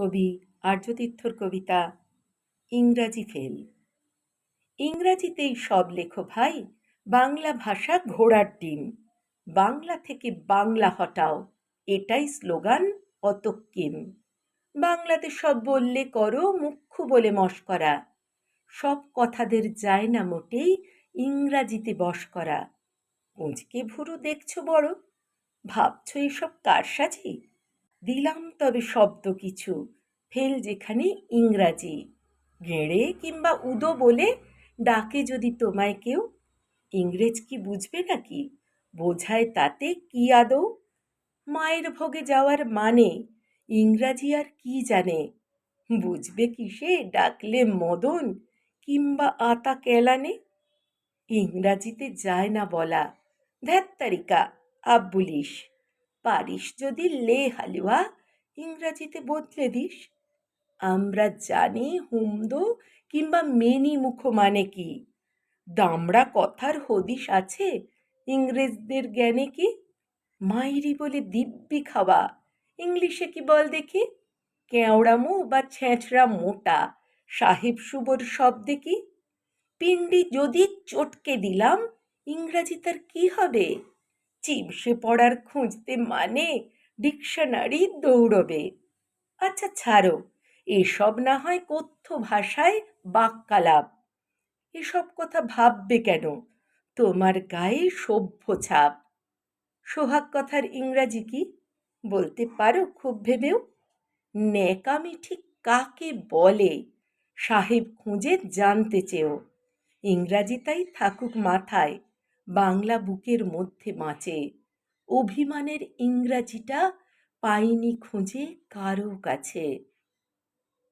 কবি আর্যতীর্থর কবিতা, ইংরাজি ফেল। ইংরাজিতেই সব লেখো ভাই, বাংলা ভাষা ঘোড়ার ডিম। বাংলা থেকে বাংলা হটাও, এটাই স্লোগান অতক্কিম। বাংলাতে সব বললে করো, মুখ্য বলে মস্করা সব কথাদের যায় না মোটেই ইংরাজিতে বশ করা। উঁচকে ভুরু দেখছ বড়? ভাবছ এসব কারসাজি দিলাম তবে শব্দ কিছু। ফেল যেখানে ইংরাজি। গেঁড়ে কিংবা উদো বলে ডাকে যদি তোমায় কেউ। ইংরেজ কি বুঝবে নাকি? বোঝায় তাতে কি আদৌ? মায়ের ভোগে যাওয়ার মানে ইংরাজি আর কি জানে? বুঝবে কিসে ডাকলে মদন কিংবা আতা কেলানে? ইংরাজিতে যায় না বলা। ধ্যাত্তারিকা, আব্বুলিশ। পারিস যদি লে হালুয়া, ইংরাজিতে বদলে দিস। আমরা জানি হুমদো কিংবা মেনি মুখ মানে কি? দামড়া কথার হদিশ আছে ইংরেজদের জ্ঞানে কি? মাইরি বলে দিব্যি খাওয়া, ইংলিশে কি বল দেখি? কেওড়ামো বা ছেঁচড়া মোটা, সাহেব সুবর শব্দে কি? পিণ্ডি যদি চটকে দিলাম, ইংরাজি তার কি হবে? চিমসে পড়ার খুঁজতে মানে ডিকশনারি দৌড়বে। আচ্ছা ছাড়ো। এসব না হয় কথ্য ভাষায় বাক্যালাপ। এসব কথা ভাববে কেন? তোমার গায়ে সভ্য ছাপ। সোহাগ কথার ইংরাজি কি? বলতে পারো খুব ভেবেও? ন্যাকামি ঠিক কাকে বলে? সাহেব খুঁজে জানতে চেয়েও। ইংরাজি তাই থাকুক মাথায়। বাংলা বুকের মধ্যে বাঁচে। অভিমানের ইংরাজিটা পাইনি খুঁজে কারও কাছে।